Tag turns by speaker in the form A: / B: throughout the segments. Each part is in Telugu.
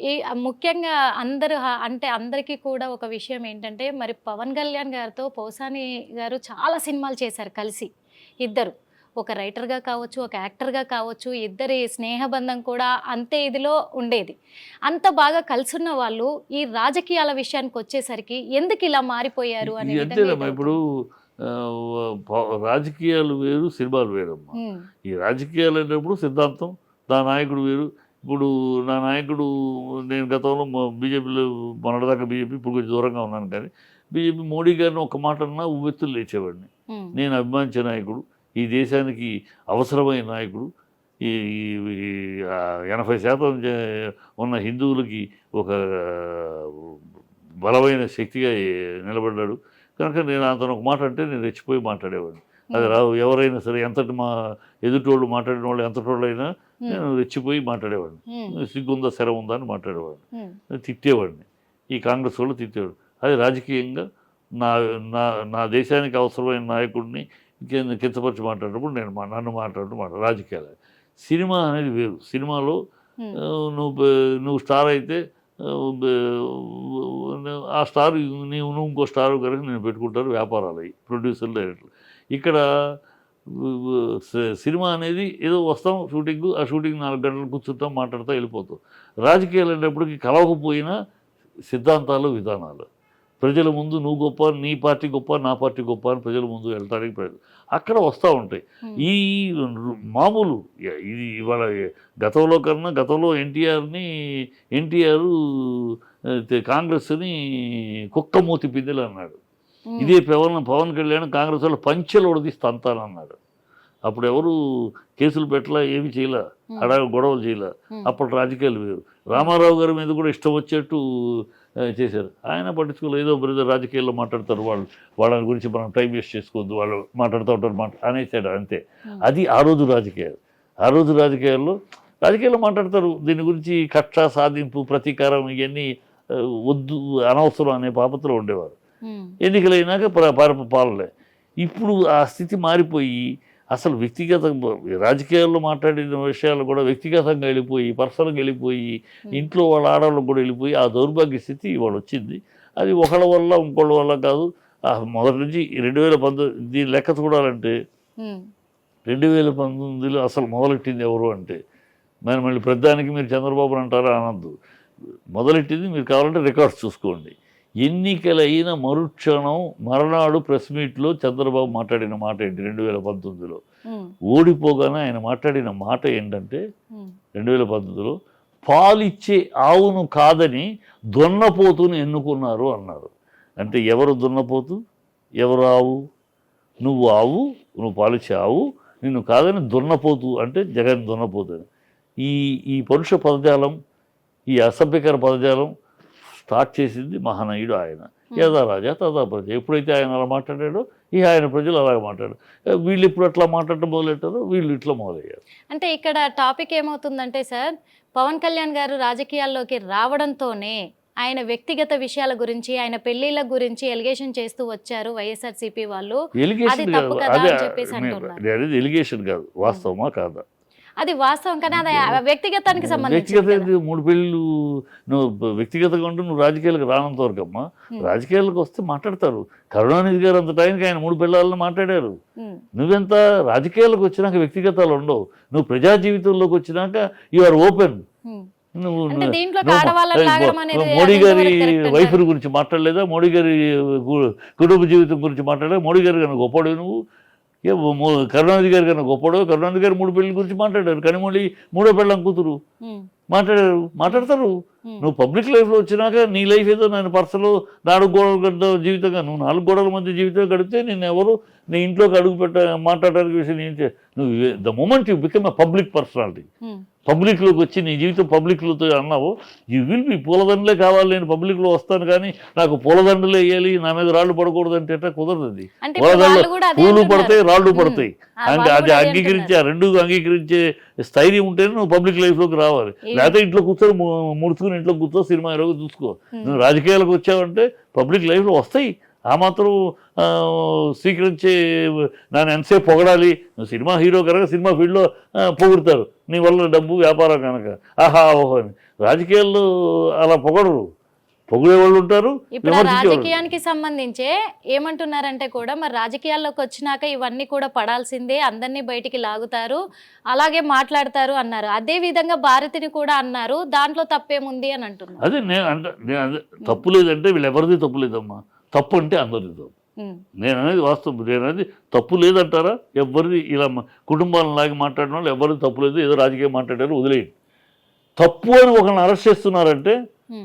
A: ఈ ముఖ్యంగా అందరు అంటే అందరికీ కూడా ఒక విషయం ఏంటంటే మరి పవన్ కళ్యాణ్ గారితో పౌసాని గారు చాలా సినిమాలు చేశారు కలిసి. ఇద్దరు. ఒక రైటర్గా కావచ్చు ఒక యాక్టర్గా కావచ్చు ఇద్దరి స్నేహబంధం కూడా అంతే ఇదిలో ఉండేది. అంత బాగా కలిసున్న వాళ్ళు ఈ రాజకీయాల విషయానికి వచ్చేసరికి ఎందుకు ఇలా మారిపోయారు అనే
B: ఇప్పుడు రాజకీయాలు వేరు సినిమాలు వేరమ్మా. ఈ రాజకీయాలు అనేటప్పుడు సిద్ధాంతం నా నాయకుడు వేరు ఇప్పుడు నా నాయకుడు నేను గతంలో బీజేపీలో మొన్నటిదాకా బీజేపీ ఇప్పుడు కొంచెం దూరంగా ఉన్నాను కానీ బీజేపీ మోడీ గారిని ఒక మాట అన్నా ఉవ్వెత్తులు లేచేవాడిని. నేను అభిమానించే నాయకుడు ఈ దేశానికి అవసరమైన నాయకుడు ఈ ఎనభై శాతం ఉన్న హిందువులకి ఒక బలమైన శక్తిగా నిలబడ్డాడు. కనుక నేను అతను ఒక మాట అంటే నేను రెచ్చిపోయి మాట్లాడేవాడిని. అది రావు ఎవరైనా సరే ఎంతటి మా ఎదుటోళ్ళు మాట్లాడిన వాళ్ళు ఎంతటోళ్ళు అయినా
A: ఉమ్,
B: నేను రెచ్చిపోయి మాట్లాడేవాడిని. సిగ్గుందా శర ఉందా అని మాట్లాడేవాడిని. తిట్టేవాడిని. ఈ కాంగ్రెస్ వాళ్ళు తిట్టేవాడు అది రాజకీయంగా నా నా నా దేశానికి అవసరమైన నాయకుడిని కించపరిచి మాట్లాడినప్పుడు నేను మా- నన్ను మాట్లాడటం మాట రాజకీయాలు. సినిమా అనేది వేరు. సినిమాలో నువ్వు నువ్వు స్టార్ అయితే ఆ, స్టార్ నీవు నువ్వు ఇంకో స్టార్ కనుక నేను పెట్టుకుంటారు వ్యాపారాలు అవి ప్రొడ్యూసర్లు డైరెక్టర్లు. ఇక్కడ సినిమా అనేది ఏదో వస్తాం షూటింగ్ ఆ షూటింగ్ నాలుగు గంటలు కూర్చుంటాం మాట్లాడతా వెళ్ళిపోతాం. రాజకీయాలు అనేటప్పటికి కలవకపోయినా సిద్ధాంతాలు విధానాలు. ప్రజల ముందు నువ్వు గొప్ప నీ పార్టీ గొప్ప నా పార్టీ గొప్ప అని ప్రజల ముందు వెళ్ళటానికి ప్రయత్నం. అక్కడ వస్తూ ఉంటాయి. ఈ మామూలు ఇది ఇవాళ గతంలో కన్నా గతంలో ఎన్టీఆర్ని ఎన్టీఆర్ కాంగ్రెస్ని కుక్క మూతి పిందెలు అన్నాడు. ఇదే పవన్ పవన్ కళ్యాణ్ కాంగ్రెస్ వాళ్ళు పంచెలు ఉడదీసి తంతానన్నాడు అప్పుడు ఎవరు కేసులు పెట్టలా ఏమి చేయలే అడా గొడవలు చేయలే. అప్పుడు రాజకీయాలు వేరు. రామారావు గారి మీద కూడా ఇష్టం వచ్చేట్టు చేశారు. ఆయన పట్టించుకోలేదు. ఏదో బ్రదర్ రాజకీయాల్లో మాట్లాడతారు వాళ్ళు. వాళ్ళ గురించి మనం టైం వేస్ట్ చేసుకోవద్దు. వాళ్ళు మాట్లాడుతూ ఉంటారు మాట అనేసాడు అంతే. అది ఆ రోజు రాజకీయాలు. ఆ రోజు రాజకీయాల్లో రాజకీయాల్లో మాట్లాడతారు. దీని గురించి కక్ష సాధింపు ప్రతీకారం ఇవన్నీ వద్దు అనవసరం అనే పాపత్రలో ఉండేవారు. ఎన్నికలైనాక పర- పర- పాలలే ఇప్పుడు ఆ స్థితి మారిపోయి అసలు వ్యక్తిగత రాజకీయాల్లో మాట్లాడిన విషయాలు కూడా వ్యక్తిగతంగా వెళ్ళిపోయి పర్సనల్గా వెళ్ళిపోయి ఇంట్లో వాళ్ళ ఆడవాళ్ళకు కూడా వెళ్ళిపోయి ఆ దౌర్భాగ్య స్థితి ఇవాళ వచ్చింది. అది ఒకళ్ళ వల్ల ఇంకోళ్ళ వల్ల కాదు. ఆ మొదటి నుంచి రెండు వేల పంతొమ్మిది దీని లెక్క చూడాలంటే
A: ఉమ్,
B: రెండు వేల పంతొమ్మిదిలో అసలు మొదలెట్టింది ఎవరు అంటే మరి మళ్ళీ ప్రధానికి మీరు చంద్రబాబు అంటారా అనద్దు. మొదలెట్టింది మీరు కావాలంటే రికార్డ్స్ చూసుకోండి. ఎన్నికలైన మరుక్షణం మరనాడు ప్రెస్ మీట్లో చంద్రబాబు మాట్లాడిన మాట ఏంటి? రెండు వేల పంతొమ్మిదిలో ఓడిపోగానే ఆయన మాట్లాడిన మాట ఏంటంటే రెండు వేల పంతొమ్మిదిలో పాలిచ్చే ఆవును కాదని దున్నపోతును ఎన్నుకున్నారు అన్నారు. అంటే ఎవరు దున్నపోతు? ఎవరు ఆవు? నువ్వు ఆవు నువ్వు పాలిచ్చే ఆవు నిన్ను కాదని దున్నపోతు అంటే జగన్ దున్నపోతు. ఈ ఈ పరుష పదజాలం ఈ అసభ్యకర పదజాలం స్టార్ట్ చేసింది మహానయుడు ఆయన. యథా రాజా తదా ప్రజ. ఎప్పుడైతే ఆయన అలా మాట్లాడాడో ఈ ఆయన ప్రజలు అలాగే మాట్లాడారు. వీళ్ళు ఇప్పుడు అట్లా మాట్లాడటం మొదలెట్టారో వీళ్ళు ఇట్లా మొదలయ్యారు.
A: అంటే ఇక్కడ టాపిక్ ఏమవుతుందంటే సార్ పవన్ కళ్యాణ్ గారు రాజకీయాల్లోకి రావడంతోనే ఆయన వ్యక్తిగత విషయాల గురించి ఆయన పెళ్ళిళ్ళ గురించి ఎలిగేషన్ చేస్తూ వచ్చారు వైఎస్ఆర్సీపీ వాళ్ళు.
B: ఎలిగేషన్ కాదు. ఎలిగేషన్ కాదు వాస్తవమా కాదా?
A: అది వాస్తవం కానీ అది వ్యక్తిగతానికి సంబంధించి?
B: మూడు పెళ్ళిళ్ళు నువ్వు వ్యక్తిగతంగా ఉంటే నువ్వు రాజకీయాలకు రానంత వరకు అమ్మా రాజకీయాలకు వస్తే మాట్లాడతారు. కరుణానిధి గారు అంత టైంకి ఆయన మూడు పిల్లలను మాట్లాడారు. నువ్వెంత రాజకీయాలకు వచ్చినాక వ్యక్తిగతాలు ఉండవు. నువ్వు ప్రజా జీవితంలోకి వచ్చినాక యు ఆర్ ఓపెన్ నువ్వు మోడీ గారి? వైఫ్ గురించి మాట్లాడలేదా? మోడీ గారి కుటుంబ జీవితం గురించి మాట్లాడలేదా మోడీ గారి గొప్పడు నువ్వు కరుణానిధి గారు కన్నా గొప్పడు కరుణానిధి గారు మూడు పెళ్ళి గురించి మాట్లాడారు కానీ మూడో పెళ్ళం కూతురు. మాట్లాడారు. మాట్లాడతారు.
A: ఉమ్,
B: నువ్వు పబ్లిక్ లైఫ్లో వచ్చినాక నీ లైఫ్ ఏదో నేను పర్సనల్ నాలుగు గోడల గడ్డ జీవితంగా నువ్వు నాలుగు గోడల మధ్య జీవితం గడిపితే నేను ఎవరు నీ ఇంట్లోకి అడుగు పెట్ట మాట్లాడడానికి విషయం ఏంటి నువ్వు the moment you become a public personality పబ్లిక్లోకి వచ్చి నీ జీవితం పబ్లిక్లతో అన్నావు యూ విల్ బి పూలదండలే కావాలి నేను పబ్లిక్లో వస్తాను కానీ నాకు పూలదండలే వేయాలి నా మీద రాళ్ళు పడకూడదు అంటే కుదరదు అది పూలదండలు పూలు. పడతాయి రాళ్ళు
A: ఉమ్.
B: పడతాయి. అంటే అది అంగీకరించే ఆ రెండు అంగీకరించే స్థైర్యం ఉంటేనే నువ్వు పబ్లిక్ లైఫ్లోకి రావాలి.
A: ఈ-
B: లేకపోతే ఇంట్లో కూర్చొని ముడుచుకుని ఇంట్లో కూర్చో సినిమా ఎరగ చూసుకో. నువ్వు రాజకీయాలకు వచ్చావంటే పబ్లిక్ లైఫ్లో వస్తాయి. ఆ మాత్రం స్వీకరించే నన్ను ఎంతసేపు పొగడాలి. సినిమా హీరో కనుక సినిమా ఫీల్డ్లో పొగుడతారు. నీ వల్ల డబ్బు వ్యాపారం కనుక. ఆహా ఓహో అని. రాజకీయాల్లో అలా పొగడరు. పొగిడే వాళ్ళు ఉంటారు
A: ఇప్పుడు రాజకీయానికి సంబంధించే ఏమంటున్నారంటే కూడా మరి రాజకీయాల్లోకి వచ్చినాక ఇవన్నీ కూడా పడాల్సిందే అందరినీ బయటికి లాగుతారు అలాగే మాట్లాడతారు అన్నారు. అదే విధంగా భారతిని కూడా అన్నారు దాంట్లో తప్పేముంది అని అంటున్నారు.
B: అదే నేను అంటే తప్పు లేదంటే వీళ్ళు ఎవరిది తప్పు లేదమ్మా. తప్పు అంటే అందరిది తప్పు. నేను అనేది వాస్తవం నేను అనేది తప్పు లేదంటారా? ఎవరిది ఇలా కుటుంబాలను లాగి మాట్లాడిన వాళ్ళు ఎవరిది తప్పు లేదు ఏదో రాజకీయం మాట్లాడారు వదిలేయండి. తప్పు అని ఒకరిని అరెస్ట్ చేస్తున్నారంటే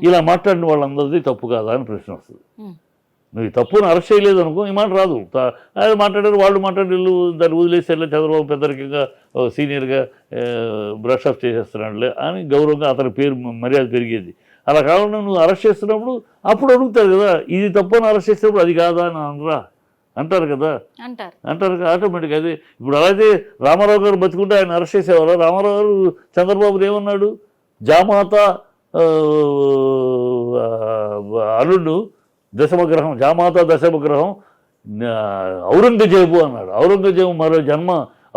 B: ఇలా మాట్లాడిన వాళ్ళందరిది తప్పు కాదా అని ప్రశ్న వస్తుంది. నువ్వు ఈ తప్పుని అరెస్ట్ చేయలేదు అనుకో ఈ మాట రాదు. ఆయన మాట్లాడారు వాళ్ళు మాట్లాడి వీళ్ళు దాన్ని వదిలేసి వెళ్ళి చంద్రబాబు పెద్దరికంగా సీనియర్గా బ్రష్ ఆఫ్ చేసేస్తున్నాడులే అని గౌరవంగా అతని పేరు మర్యాద పెరిగేది. అలా కాకుండా నువ్వు అరెస్ట్ చేస్తున్నప్పుడు అప్పుడు అడుగుతారు కదా ఇది తప్పు అని అరెస్ట్ చేసినప్పుడు అది కాదా అని అనరా? అంటారు కదా.
A: అంటారు.
B: అంటారు కదా ఆటోమేటిక్ అదే. ఇప్పుడు అలాగే రామారావు గారు బతుకుంటే ఆయన అరెస్ట్ చేసేవారు? రామారావు గారు చంద్రబాబు ఏమన్నాడు? జామాత అరుడు దశమగ్రహం జామాత దశమగ్రహం ఔరంగజేబు అన్నాడు. ఔరంగజేబు మరో జన్మ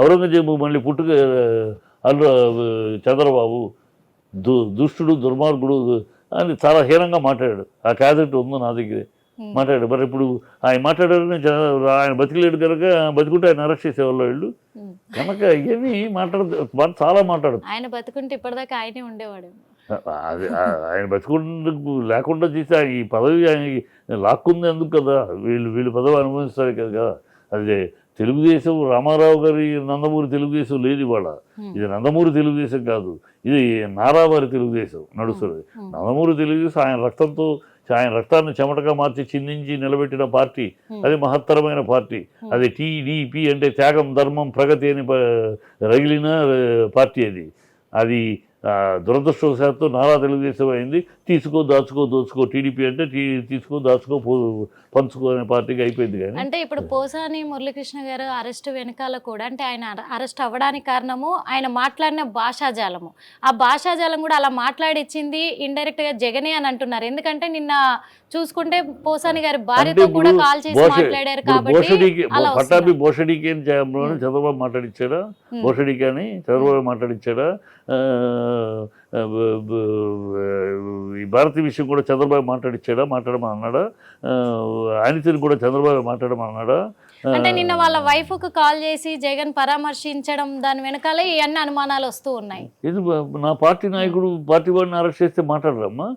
B: ఔరంగజేబు మళ్ళీ పుట్టుక అల్లు చంద్రబాబు దు దుష్టుడు దుర్మార్గుడు అని చాలా హీనంగా మాట్లాడాడు. ఆ క్యాసెట్ ఉంది నా దగ్గరే.
A: ఉమ్,
B: మాట్లాడాడు మరి ఇప్పుడు ఆయన మాట్లాడారు ఆయన బతికలేడు కనుక బతికుంటే ఆయన అరెస్ట్ చేసేవాళ్ళు వీళ్ళు. కనుక ఇవన్నీ మాట్లాడు వాళ్ళు చాలా మాట్లాడదు.
A: ఆయన బతుకుంటే ఇప్పటిదాకా ఆయనే ఉండేవాడు.
B: అది ఆయన బతికుండా లేకుండా చేసి ఆయన ఈ పదవి ఆయన లాక్కుంది ఎందుకు కదా? వీళ్ళు వీళ్ళు పదవి అనుభవిస్తారు కదా అది తెలుగుదేశం రామారావు గారి నందమూరి తెలుగుదేశం లేదు ఇవాళ. ఇది నందమూరి తెలుగుదేశం కాదు. ఇది నారావారి తెలుగుదేశం నడుస్తుంది నందమూరి తెలుగుదేశం ఆయన రక్తంతో ఆయన రక్తాన్ని చెమటగా మార్చి చిందించి నిలబెట్టిన పార్టీ. అది మహత్తరమైన పార్టీ. అది టీడీపీ అంటే త్యాగం ధర్మం ప్రగతి అని రగిలిన పార్టీ అది. అది దురదృష్టవశాత్తు నారా తెలుగుదేశం అయింది. తీసుకో దాచుకో దోచుకో టీడీపీ అంటే తీసుకో దాచుకో పో- పంచుకో అనే పార్టీకి అయిపోయింది కానీ.
A: అంటే ఇప్పుడు పోసాని మురళీకృష్ణ గారు అరెస్ట్ వెనకాల కూడా అంటే ఆయన అర- అరెస్ట్ అవ్వడానికి కారణము ఆయన మాట్లాడిన భాషాజాలము. ఆ భాషాజాలం కూడా అలా మాట్లాడిచ్చింది ఇండైరెక్ట్గా జగనే అని అంటున్నారు. ఎందుకంటే నిన్న చూసుకుంటే పోసాని గారి భార్యతో కూడా కాల్ చేసి మాట్లాడారు కాబట్టి
B: పట్టాభి. భోషడికి అని చంద్రబాబు మాట్లాడిచ్చాడా?
A: Hmm.
B: భోషడికి అని చంద్రబాబు మాట్లాడిచ్చాడా? బ- ఈ భారతి విషయం కూడా చంద్రబాబు మాట్లాడిచ్చాడా? మాట్లాడమని అన్నాడా? ఆ, అనితని కూడా చంద్రబాబు మాట్లాడమని అన్నాడా? ఆ,
A: అంటే నిన్న వాళ్ళ వైఫ్కు కాల్ చేసి జగన్ పరామర్శించడం దాని వెనకాల ఇవన్నీ అనుమానాలు వస్తూ ఉన్నాయి.
B: ఇది నా పార్టీ నాయకుడు పార్టీ వాడిని అరెస్ట్ చేస్తే మాట్లాడరమ్మా?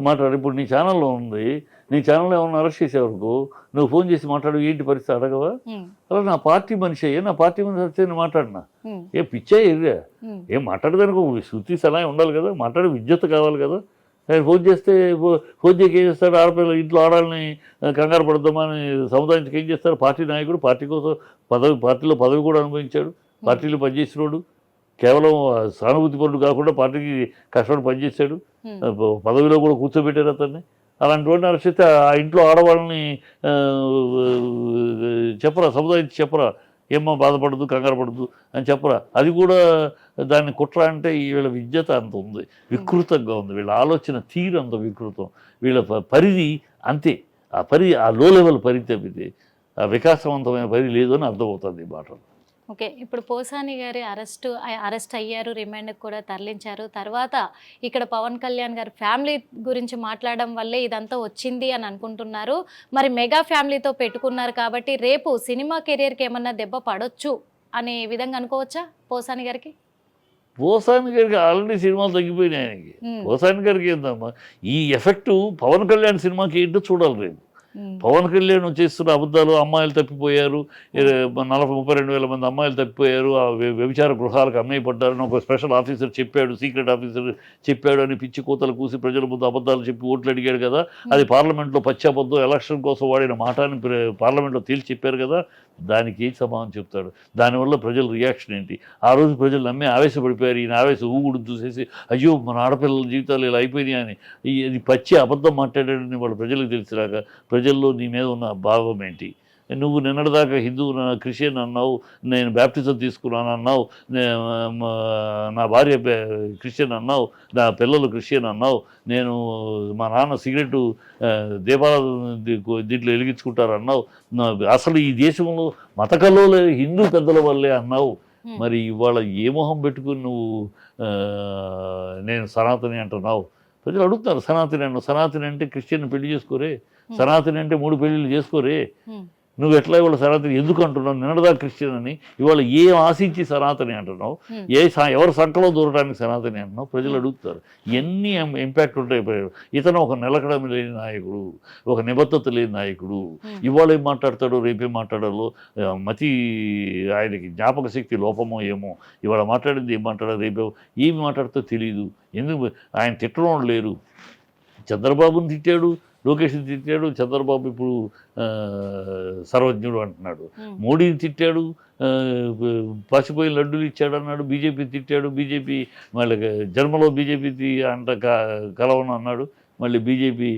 B: మాట్లాడు. ఇప్పుడు నీ ఛానల్లో ఉంది. నీ ఛానల్లో ఏమన్నా అరెస్ట్ చేసే వరకు నువ్వు ఫోన్ చేసి మాట్లాడు ఏంటి పరిస్థితి అడగవా? అలా నా పార్టీ మనిషి అయ్యే నా పార్టీ మనిషి వస్తే నేను మాట్లాడినా. ఏ పిచ్చా
A: ఉమ్,
B: ఏం మాట్లాడదానికి శృతి సలహా ఉండాలి కదా మాట్లాడే విద్యుత్ కావాలి కదా. ఆయన ఫోన్ చేస్తే ఫోన్ చేయక ఏం చేస్తాడు? ఆడపిల్ల ఇంట్లో ఆడాలని కంగారు పడదామని సముదాయించక ఏం చేస్తాడు పార్టీ నాయకుడు పార్టీ కోసం పదవి పార్టీలో పదవి కూడా అనుభవించాడు. పార్టీలో పనిచేసినోడు కేవలం సానుభూతి పనులు కాకుండా పార్టీకి కష్టపడి పనిచేశాడు. పదవిలో కూడా కూర్చోబెట్టారు అతన్ని. అలాంటి వాడిని అరచితే ఆ ఇంట్లో ఆడవాళ్ళని చెప్పరా సముదాయించి చెప్పరా? ఏమో బాధపడదు కంగారు పడదు అని చెప్పరా? అది కూడా దాన్ని కుట్ర అంటే ఈ వీళ్ళ విద్యత అంత ఉంది వికృతంగా ఉంది. వీళ్ళ ఆలోచన తీరు అంత వికృతం. వీళ్ళ ప- పరిధి అంతే. ఆ పరిధి ఆ లో లెవెల్ పరిధి తప్పితే ఆ వికాసవంతమైన పరిధి లేదు అని అర్థమవుతుంది ఈ మాటలు.
A: ఓకే. ఇప్పుడు పోసాని గారి అరెస్ట్ అరెస్ట్ అయ్యారు రిమాండ్కి కూడా తరలించారు. తర్వాత ఇక్కడ పవన్ కళ్యాణ్ గారి ఫ్యామిలీ గురించి మాట్లాడడం వల్లే ఇదంతా వచ్చింది అని అనుకుంటున్నారు. మరి మెగా ఫ్యామిలీతో పెట్టుకున్నారు కాబట్టి రేపు సినిమా కెరియర్కి ఏమన్నా దెబ్బ పడొచ్చు అనే విధంగా అనుకోవచ్చా పోసాని గారికి?
B: పోసాని గారికి ఆల్రెడీ సినిమాలు తగ్గిపోయినాయి ఆయనకి. పోసాని గారికి ఏందమ్మా ఈ ఎఫెక్ట్ పవన్ కళ్యాణ్ సినిమాకి ఏంటో చూడాలి రేపు. పవన్ కళ్యాణ్ చేస్తున్న అబద్ధాలు అమ్మాయిలు తప్పిపోయారు. నలభై ముప్పై రెండు వేల మంది అమ్మాయిలు తప్పిపోయారు. ఆ వ్య- వ్యభిచార గృహాలకు అమ్మేయబడ్డారని ఒక స్పెషల్ ఆఫీసర్ చెప్పాడు సీక్రెట్ ఆఫీసర్ చెప్పాడు అని పిచ్చి కూతలు కూసి ప్రజల ముందు అబద్ధాలు చెప్పి ఓట్లు అడిగాడు కదా. అది పార్లమెంట్లో పచ్చాబద్దం ఎలక్షన్ కోసం వాడిన మాట అని ప్ర- పార్లమెంట్లో తేల్చి చెప్పారు కదా. దానికి ఏం సమాధానం చెప్తాడు? దానివల్ల ప్రజల రియాక్షన్ ఏంటి? ఆ రోజు ప్రజలు నమ్మి ఆవేశపడిపోయారు. ఈయన ఆవేశం ఊగుడు చూసేసి అయ్యో మన ఆడపిల్లల జీవితాలు ఇలా అయిపోయినాయి అని. ఈ- ఇది పచ్చి అబద్ధం మాట్లాడాడని వాళ్ళ ప్రజలకు తెలిసిరాక ప్రజల్లో నీ మీద ఉన్న భావం ఏంటి? నువ్వు నిన్నటిదాకా హిందూ నా- క్రిస్టియన్ అన్నావు నేను బ్యాప్టిజం తీసుకున్నాను అన్నావు నే- భార్య క్రిస్టియన్ అన్నావు నా పిల్లలు క్రిస్టియన్ అన్నావు నేను మా నాన్న సిగరెట్ దీపాలు దీంట్లో వెలిగించుకుంటారు అన్నావు. అసలు ఈ దేశంలో మతకల్లో హిందూ పెద్దల వల్లే అన్నావు. మరి ఇవాళ ఏ మొహం పెట్టుకుని నువ్వు నేను సనాతని అంటున్నావు? ప్రజలు అడుగుతారు సనాతని అన్నావు సనాతని అంటే క్రిస్టియన్ పెళ్ళి చేసుకోరే. సనాతని అంటే మూడు పెళ్ళిళ్ళు చేసుకోరే. నువ్వు ఎట్లా ఇవాళ సనాతని ఎందుకు అంటున్నావు? నిన్నటిదా క్రిస్టియన్ అని ఇవాళ ఏం ఆశించి సనాతని అంటున్నావు. ఏ ఎవరు సంకలో దూరడానికి సనాతని అంటున్నావు? ప్రజలు అడుగుతారు. ఎన్ని ఇంపాక్ట్ ఉంటాయి ఇతను ఒక నిలకడం లేని నాయకుడు ఒక నిబద్ధత లేని నాయకుడు. ఇవాళ ఏం మాట్లాడతాడో రేపేం మాట్లాడాలో మతి ఆయనకి జ్ఞాపక శక్తి లోపమో ఏమో ఇవాళ మాట్లాడింది ఏం మాట్లాడాలో రేపే ఏమి మాట్లాడుతో తెలియదు ఎందుకు? ఆయన తిట్టడం లేరు. చంద్రబాబుని తిట్టాడు లోకేష్ని తిట్టాడు చంద్రబాబు ఇప్పుడు సర్వజ్ఞుడు అంటున్నాడు. మోడీని తిట్టాడు పసిపోయి లడ్డూలు ఇచ్చాడు అన్నాడు బీజేపీ తిట్టాడు బీజేపీ మళ్ళీ జన్మలో బీజేపీ అంట కలవను అన్నాడు మళ్ళీ బీజేపీ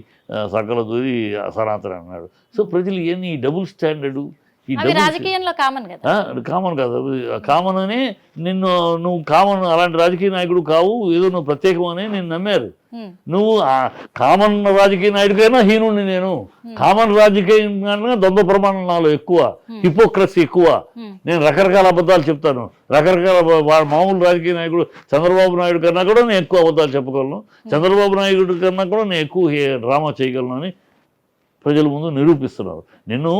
B: సకల దూరి సనాతన అన్నాడు. సో ప్రజలు ఈ డబుల్ స్టాండర్డు ఈ
A: రాజకీయంలో కామన్ కదా.
B: కామన్ కాదు. కామన్ అని నిన్ను నువ్వు కామన్ అలాంటి రాజకీయ నాయకుడు కావు ఏదో నువ్వు ప్రత్యేకం అని నేను నమ్మారు. నువ్వు కామన్ రాజకీయ నాయుడికైనా హీనుడిని నేను. కామన్ రాజకీయ దొంగ ప్రమాణం నాలో ఎక్కువ హిపోక్రసీ ఎక్కువ. నేను రకరకాల అబద్ధాలు చెప్తాను. రకరకాల మామూలు రాజకీయ నాయకుడు చంద్రబాబు నాయుడు కన్నా కూడా నేను ఎక్కువ అబద్ధాలు చెప్పగలను. చంద్రబాబు నాయుడు కన్నా కూడా నేను ఎక్కువ డ్రామా చేయగలను అని ప్రజల ముందు నిరూపిస్తున్నారు. నిన్ను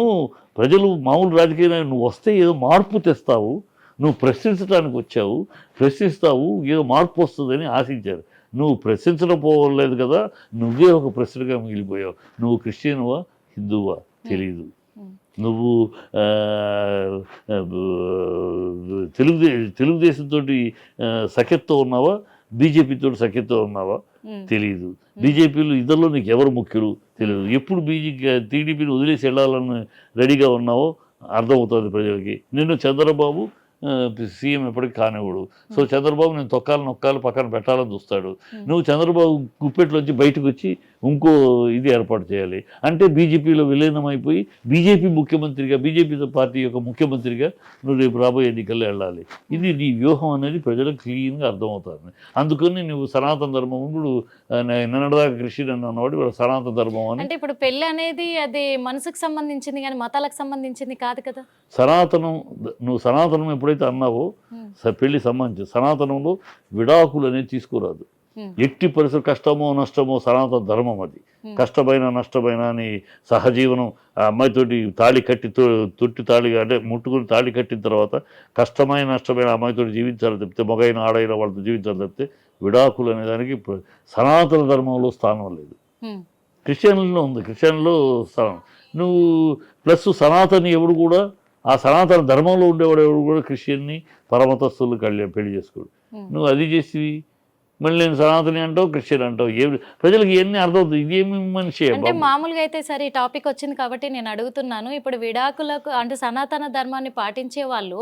B: ప్రజలు మామూలు రాజకీయ నువ్వు వస్తే ఏదో మార్పు తెస్తావు నువ్వు ప్రశ్నించడానికి వచ్చావు ప్రశ్నిస్తావు ఏదో మార్పు వస్తుందని ఆశించారు. నువ్వు ప్రశ్నించడం పోలేదు కదా నువ్వే ఒక ప్రశ్నగా మిగిలిపోయావు. నువ్వు క్రిస్టియన్వా హిందువా తెలియదు
A: ఉమ్,
B: నువ్వు తెలుగుదే తెలుగుదేశంతో సఖ్యతతో ఉన్నావా? బీజేపీతో సఖ్యతతో ఉన్నావా? తెలియదు బీజేపీలో ఇద్దరిలో నీకు ఎవరు ముఖ్యులు? తెలియదు ఎప్పుడు బీజీ టీడీపీని వదిలేసి వెళ్ళాలని రెడీగా ఉన్నావో అర్థమవుతుంది ప్రజలకి. నిన్ను చంద్రబాబు సీఎం ఎప్పటికీ కానివ్వడు. సో చంద్రబాబు నేను తొక్కాలి నొక్కాలి పక్కన పెట్టాలని చూస్తాడు. నువ్వు చంద్రబాబు గుప్పెట్లోంచి బయటకు వచ్చి ఇంకో ఇది ఏర్పాటు చేయాలి. అంటే బీజేపీలో విలీనం అయిపోయి బీజేపీ ముఖ్యమంత్రిగా బీజేపీ పార్టీ యొక్క ముఖ్యమంత్రిగా నువ్వు రేపు రాబోయే ఎన్నికల్లో వెళ్ళాలి. ఇది నీ వ్యూహం అనేది ప్రజలకు క్లీన్గా అర్థమవుతుంది. అందుకని నువ్వు సనాతన ధర్మం ఇప్పుడు ఆ, నే- నిన్నటిదాకా క్రిస్టియన్ అని అన్నవాడు ఇప్పుడు సనాతన ధర్మం అని.
A: అంటే ఇప్పుడు పెళ్ళి అనేది అది మనసుకు సంబంధించింది కానీ మతాలకు సంబంధించింది కాదు కదా.
B: సనాతనం నువ్వు సనాతనం ఎప్పుడైతే అన్నావో పెళ్ళి సంబంధించి సనాతనంలో విడాకులు అనేది తీసుకురాదు. ఎట్టి పరిస్థితి కష్టమో నష్టమో సనాతన ధర్మం అది. కష్టమైన నష్టమైన అని సహజీవనం ఆ అమ్మాయితోటి తాళి కట్టి తొ- తొట్టి తాళి అంటే ముట్టుకుని తాళి కట్టిన తర్వాత కష్టమైన నష్టమైన అమ్మాయితోటి జీవించాలి తప్పితే మగైన ఆడైన వాళ్ళతో జీవించాలి తప్పితే విడాకులు అనే దానికి సనాతన ధర్మంలో స్థానం లేదు. క్రిస్టియన్లో ఉంది. క్రిస్టియన్లో స్థానం. నువ్వు ప్లస్ సనాతని ఎవడు కూడా ఆ సనాతన ధర్మంలో ఉండేవాడు ఎవడు కూడా క్రిస్టియన్ని పరమతస్తులు కళ్యాణ్ పెళ్ళి చేసుకోడు. నువ్వు అది చేసి మళ్ళీ నేను సనాతని అంటావు క్రిస్టియన్ అంటావు ఏమి ప్రజలకు ఇవన్నీ అర్థమవుతుంది. ఇదేమి మనిషి
A: అంటే మామూలుగా అయితే సరే ఈ టాపిక్ వచ్చింది కాబట్టి నేను అడుగుతున్నాను. ఇప్పుడు విడాకులకు అంటే సనాతన ధర్మాన్ని పాటించే వాళ్ళు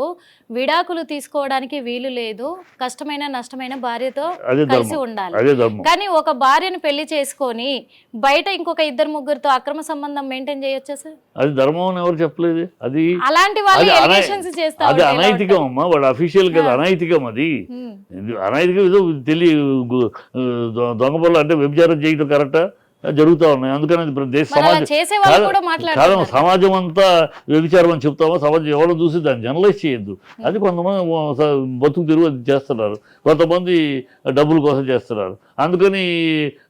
A: విడాకులు తీసుకోవడానికి వీలు లేదు. కష్టమైన నష్టమైన భార్యతో కలిసి ఉండాలి. కానీ ఒక భార్యను పెళ్ళి చేసుకొని బయట ఇంకొక ఇద్దరు ముగ్గురితో అక్రమ సంబంధం మెయింటైన్ చేయొచ్చా సార్?
B: అది ధర్మం అని ఎవరు చెప్పలేదు? అది
A: అలాంటి వాళ్ళు
B: అది అనైతికం? అమ్మా. వాడు అఫీషియల్ కదా అనైతికం అది. అనైతికం ఏదో తెలియ గు- దొ- దొంగ పనులు అంటే వ్యభిచారం చేయడం కరెక్టా? జరుగుతూ ఉన్నాయి. అందుకని దేశ సమాజం కాదు- సమాజం అంతా వ్యభిచారం అని చెప్తామో సమాజం ఎవరో చూసి దాన్ని జనరలైజ్ చేయొద్దు. అది కొంతమంది బతుకు అది చేస్తున్నారు. కొంతమంది డబ్బుల కోసం చేస్తున్నారు. అందుకని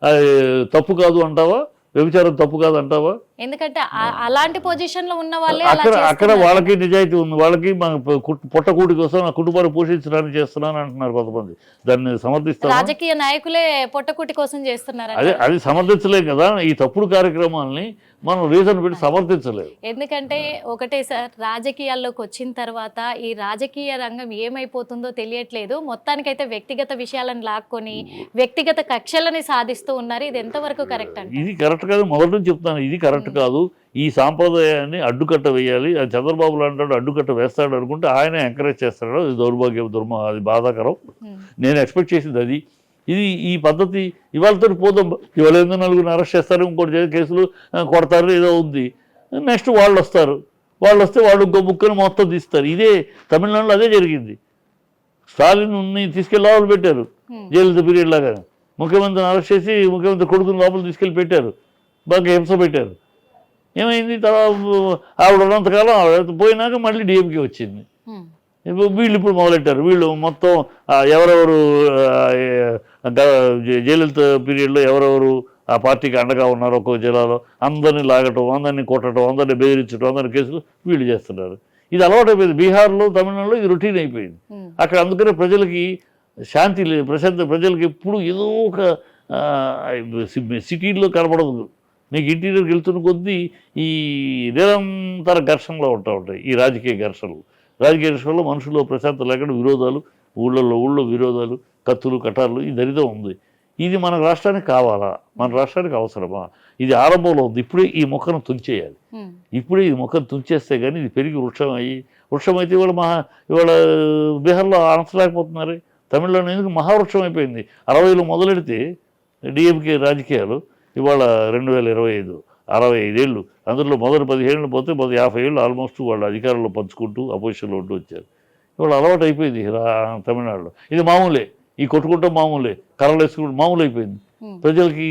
B: అది తప్పు కాదు అంటావా? వ్యభిచారం తప్పు కాదు అంటావా
A: ఎందుకంటే అలాంటి పొజిషన్లో ఉన్న వాళ్ళే అలా
B: అక్కడ అక్కడ. వాళ్ళకి నిజాయితీ ఉంది. వాళ్ళకి మన పు- పుట్టకూటి కోసం నా కుటుంబాన్ని పోషించడానికి చేస్తున్నాను అంటున్నారు కొంతమంది. దాన్ని సమర్థిస్తామా
A: రాజకీయ నాయకులే పొట్టకుటి కోసం చేస్తున్నారు
B: అదే అది సమర్థించలేం కదా. ఈ తప్పుడు కార్యక్రమాలని మనం రీజన్ పెట్టి సమర్థించలేము
A: ఎందుకంటే ఒకటే సార్ రాజకీయాల్లోకి వచ్చిన తర్వాత ఈ రాజకీయ రంగం ఏమైపోతుందో తెలియట్లేదు. మొత్తానికైతే వ్యక్తిగత విషయాలను లాక్కొని వ్యక్తిగత కక్షలని సాధిస్తూ ఉన్నారు. ఇది ఎంతవరకు కరెక్ట్ అండి
B: ఇది కరెక్ట్ కాదు మొదటి నుంచి చెప్తాను ఇది కరెక్ట్ కాదు. ఈ సాంప్రదాయాన్ని అడ్డుకట్ట వేయాలి. అది చంద్రబాబు లాంటి అడ్డుకట్ట వేస్తాడు అనుకుంటే ఆయన ఎంకరేజ్ చేస్తాడు. ఇది దౌర్భాగ్యం దుర్మ అది బాధాకరం. నేను ఎక్స్పెక్ట్ చేసింది అది. ఇది ఈ పద్ధతి ఇవాళతో పోదాం. ఇవాళ ఎందుకు నలుగురిని అరెస్ట్ చేస్తారు? ఇంకోటి కేసులు కొడతారు ఏదో ఉంది. నెక్స్ట్ వాళ్ళు వస్తారు. వాళ్ళు వస్తే వాళ్ళు ఇంకో ముక్కను మొత్తం తీస్తారు. ఇదే తమిళనాడులో అదే జరిగింది. స్టాలిన్ తీసుకెళ్ళి లోపల పెట్టారు. జైలు పీరియడ్ లాగా ముఖ్యమంత్రిని అరెస్ట్ చేసి ముఖ్యమంత్రి కొడుకుని లోపల తీసుకెళ్ళి పెట్టారు. బాగా హింస పెట్టారు. ఏమైంది? తర్వాత ఆవిడ ఉన్నంతకాలం ఆవిడ పోయినాక మళ్ళీ డిఎంకే వచ్చింది. వీళ్ళు ఇప్పుడు మొదలెట్టారు? వీళ్ళు మొత్తం ఎవరెవరు జయలలిత పీరియడ్లో ఎవరెవరు ఆ పార్టీకి అండగా ఉన్నారో ఒక్కో జిల్లాలో అందరినీ లాగటం అందరినీ కొట్టడం అందరినీ బెదిరించడం అందరినీ కేసులు వీళ్ళు చేస్తున్నారు. ఇది అలవాటైపోయింది. బీహార్లో తమిళనాడులో ఇది రొటీన్ అయిపోయింది. అక్కడ అందుకనే ప్రజలకి శాంతి లేదు. ప్రశాంత ప్రజలకి ఎప్పుడు ఏదో ఒక సిటీల్లో కనపడదు నీకు ఇంటీరియర్కి వెళ్తున్న కొద్దీ ఈ నిరంతర ఘర్షణలో ఉంటా ఉంటాయి ఈ రాజకీయ ఘర్షణలు. రాజకీయ ఘర్షణలో మనుషుల్లో ప్రశాంతం లేకుండా విరోధాలు ఊళ్ళల్లో ఊళ్ళో విరోధాలు కత్తులు కటార్లు ఈ దరిద్రం ఉంది. ఇది మన రాష్ట్రానికి కావాలా? మన రాష్ట్రానికి అవసరమా? ఇది ఆరంభంలో ఉంది ఇప్పుడే ఈ మొక్కను తుంచేయాలి. ఇప్పుడే ఈ మొక్కను తుంచేస్తే కానీ ఇది పెరిగి వృక్షం అయ్యి వృక్షం అయితే ఇవాళ మహా ఇవాళ బీహార్లో ఆనసలేకపోతున్నారు తమిళనాడు ఎందుకు మహావృక్షం అయిపోయింది? అరవైలో మొదలెడితే డిఎంకే రాజకీయాలు ఇవాళ రెండు వేల ఇరవై ఐదు అరవై ఐదేళ్ళు. అందులో మొదటి పదిహేళ్ళు పోతే మొదటి యాభై ఏళ్ళు ఆల్మోస్ట్ వాళ్ళు అధికారంలో పంచుకుంటూ అపోజిషన్లో ఉంటూ వచ్చారు. ఇవాళ అలవాటు అయిపోయింది తమిళనాడులో. ఇది మామూలే. ఈ కొట్టుకుంటాం మామూలే. కర్రలు వేసుకుంటాం మామూలు అయిపోయింది. ప్రజలకి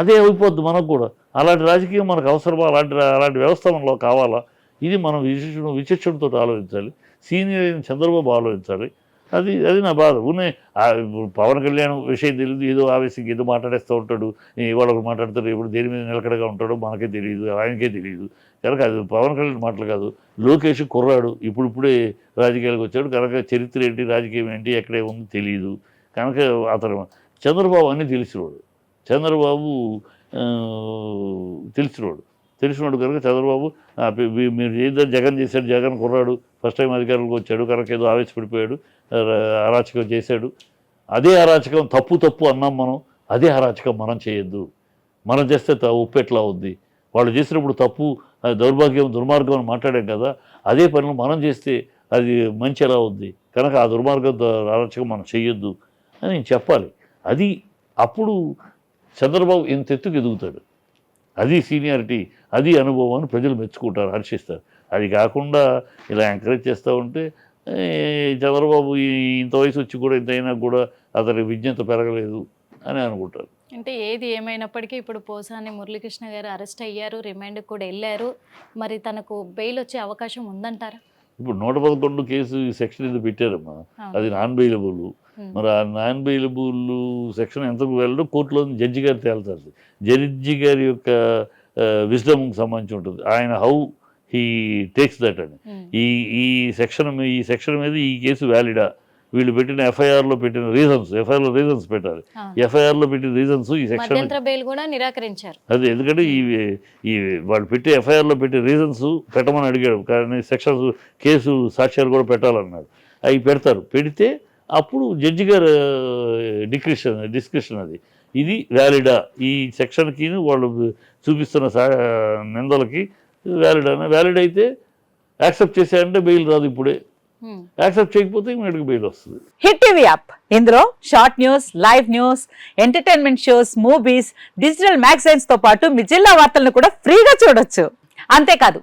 B: అదే అయిపోద్ది మనకు కూడా. అలాంటి రాజకీయం మనకు అవసరమా? అలాంటి అలాంటి వ్యవస్థ మనలో కావాలా? ఇది మనం విచక్షణ విచక్షణతో ఆలోచించాలి. సీనియర్ అయిన చంద్రబాబు ఆలోచించాలి. అది అది నా బాధ. ఉన్నాయి పవన్ కళ్యాణ్ విషయం తెలియదు ఏదో ఆవేశంకి ఏదో మాట్లాడేస్తూ ఉంటాడు ఇవాళ ఒకరు మాట్లాడతాడు ఇప్పుడు దేని మీద నిలకడగా ఉంటాడో మనకే తెలియదు ఆయనకే తెలియదు. కనుక అది పవన్ కళ్యాణ్ మాటలు కాదు. లోకేష్ కుర్రాడు ఇప్పుడిప్పుడే రాజకీయాలకు వచ్చాడు కనుక చరిత్ర ఏంటి రాజకీయం ఏంటి ఎక్కడే ఉంది తెలియదు కనుక అతను చంద్రబాబు అన్నీ తెలిసినవాడు చంద్రబాబు ఆ, తెలిసినవాడు కనుక చంద్రబాబు మీరు ఏదో జగన్ చేశాడు జగన్ కుర్రాడు ఫస్ట్ టైం అధికారంలోకి వచ్చాడు కనుక ఏదో ఆవేశపడిపోయాడు అరాచకం చేశాడు. అదే అరాచకం తప్పు తప్పు అన్నాం మనం అదే అరాచకం మనం చేయొద్దు. మనం చేస్తే త- ఉప్పు ఎట్లా ఉంది వాళ్ళు చేసినప్పుడు తప్పు దౌర్భాగ్యం దుర్మార్గం అని మాట్లాడాం కదా అదే పనులు మనం చేస్తే అది మంచి ఎలా ఉంది కనుక ఆ దుర్మార్గం ద- అరాచకం మనం చేయొద్దు అని నేను చెప్పాలి. అది అప్పుడు చంద్రబాబు ఇంత ఎత్తుకు ఎదుగుతాడు. అది సీనియారిటీ అది అనుభవం అని ప్రజలు మెచ్చుకుంటారు హర్షిస్తారు. అది కాకుండా ఇలా ఎంకరేజ్ చేస్తూ ఉంటే చంద్రబాబు ఇంత వయసు వచ్చి కూడా ఇంత అయినా కూడా అతని విజ్ఞత పెరగలేదు అని అనుకుంటారు.
A: అంటే ఏది ఏమైనప్పటికీ ఇప్పుడు పోసాని మురళీకృష్ణ గారు అరెస్ట్ అయ్యారు రిమాండ్ కూడా వెళ్ళారు. మరి తనకు బెయిల్ వచ్చే అవకాశం ఉందంటారా?
B: ఇప్పుడు నూట పదకొండు కేసు సెక్షన్ ఇది పెట్టారమ్మా. అది నాన్ బెయిలబుల్. మరి ఆ నాన్ బెయిలబుల్ సెక్షన్ ఎంతకు వెళ్ళడం కోర్టులో జడ్జి గారు తేల్చాలి జడ్జి గారి యొక్క విజ్డమ్కి సంబంధించి ఉంటుంది. ఆయన హౌ హీ టేక్స్ దట్ అని.
A: ఉమ్,
B: ఈ ఈ సెక్షన్ ఈ సెక్షన్ మీద ఈ కేసు వ్యాలిడా. వీళ్ళు పెట్టిన ఎఫ్ఐఆర్లో పెట్టిన రీజన్స్ ఎఫ్ఐఆర్లో రీజన్స్ పెట్టాలి. ఎఫ్ఐఆర్లో పెట్టిన రీజన్స్ ఈ సెక్షన్
A: కూడా నిరాకరించారు.
B: అదే ఎందుకంటే ఈ ఈ వాళ్ళు పెట్టే ఎఫ్ఐఆర్లో పెట్టే రీజన్స్ పెట్టమని అడిగాడు. కానీ సెక్షన్స్ కేసు సాక్ష్యాలు కూడా పెట్టాలన్నాడు. అవి పెడతారు. పెడితే అప్పుడు జడ్జి గారు డిస్క్రిప్షన్ డిస్క్రిప్షన్ అది. ఇది వ్యాలిడా. ఈ సెక్షన్కి వాళ్ళు చూపిస్తున్న సా నిందలకి వ్యాలిడ్. అని వ్యాలిడ్ అయితే యాక్సెప్ట్ చేశారంటే బెయిల్ రాదు ఇప్పుడే. యాక్సెప్ట్ చేయకపోతే ఇమీడియట్గా బెయిల్ వస్తుంది.
C: Hit TV app. ఇందులో short news live news entertainment shows movies digital మ్యాగజైన్స్తో పాటు మీ జిల్లా వార్తలను కూడా ఫ్రీగా చూడొచ్చు. అంతేకాదు